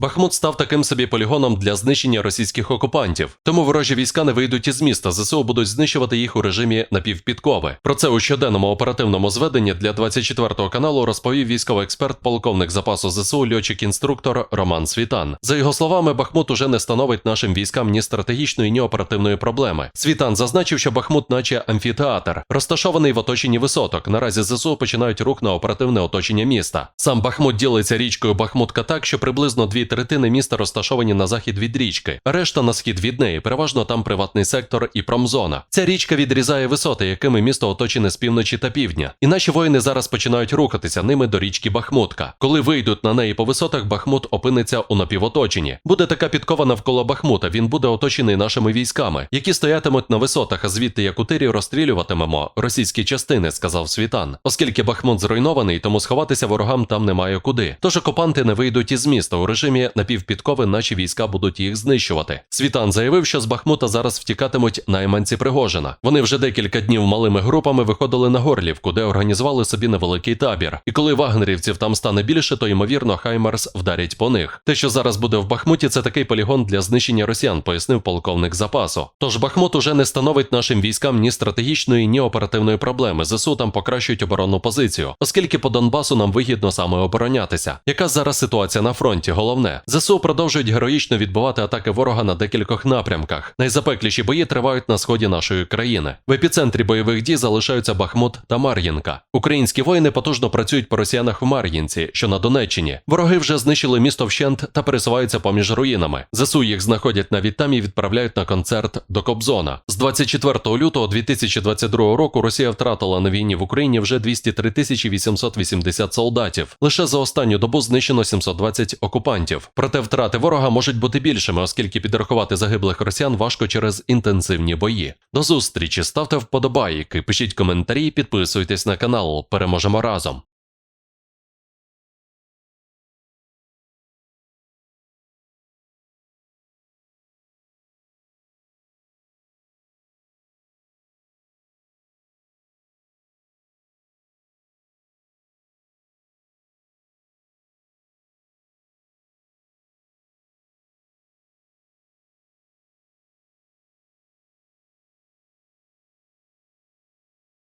Бахмут став таким собі полігоном для знищення російських окупантів, тому ворожі війська не вийдуть із міста. ЗСУ будуть знищувати їх у режимі напівпідкови. Про це у щоденному оперативному зведенні для 24 каналу розповів військовий експерт, полковник запасу ЗСУ, льотчик-інструктор Роман Світан. За його словами, Бахмут уже не становить нашим військам ні стратегічної, ні оперативної проблеми. Світан зазначив, що Бахмут, наче амфітеатр, розташований в оточенні висоток. Наразі ЗСУ починають рух на оперативне оточення міста. Сам Бахмут ділиться річкою Бахмутка так, що приблизно дві третини міста розташовані на захід від річки, решта на схід від неї. Переважно там приватний сектор і промзона. Ця річка відрізає висоти, якими місто оточене з півночі та півдня. І наші воїни зараз починають рухатися ними до річки Бахмутка. Коли вийдуть на неї по висотах, Бахмут опиниться у напівоточенні. Буде така підкова навколо Бахмута. Він буде оточений нашими військами, які стоятимуть на висотах, а звідти як у тирі розстрілюватимемо російські частини, сказав Світан. Оскільки Бахмут зруйнований, тому сховатися ворогам там немає куди. Тож окупанти не вийдуть із міста у режимі напівпідкови наші війська будуть їх знищувати. Світан заявив, що з Бахмута зараз втікатимуть найманці Пригожина. Вони вже декілька днів малими групами виходили на Горлівку, де організували собі невеликий табір. І коли вагнерівців там стане більше, то ймовірно Хаймарс вдарять по них. Те, що зараз буде в Бахмуті, це такий полігон для знищення росіян, пояснив полковник запасу. Тож Бахмут уже не становить нашим військам ні стратегічної, ні оперативної проблеми. ЗСУ там покращують оборонну позицію, оскільки по Донбасу нам вигідно саме оборонятися. Яка зараз ситуація на фронті? Головне, ЗСУ продовжують героїчно відбивати атаки ворога на декількох напрямках. Найзапекліші бої тривають на сході нашої країни. В епіцентрі бойових дій залишаються Бахмут та Мар'їнка. Українські воїни потужно працюють по росіянах в Мар'їнці, що на Донеччині. Вороги вже знищили місто вщент та пересуваються поміж руїнами. ЗСУ їх знаходять навіть там і відправляють на концерт до Кобзона. З 24 лютого 2022 року Росія втратила на війні в Україні вже 203 тисячі 880 солдатів. Лише за останню добу знищено 720 окупантів. Проте втрати ворога можуть бути більшими, оскільки підрахувати загиблих росіян важко через інтенсивні бої. До зустрічі, ставте вподобайки, пишіть коментарі, підписуйтесь на канал. Переможемо разом.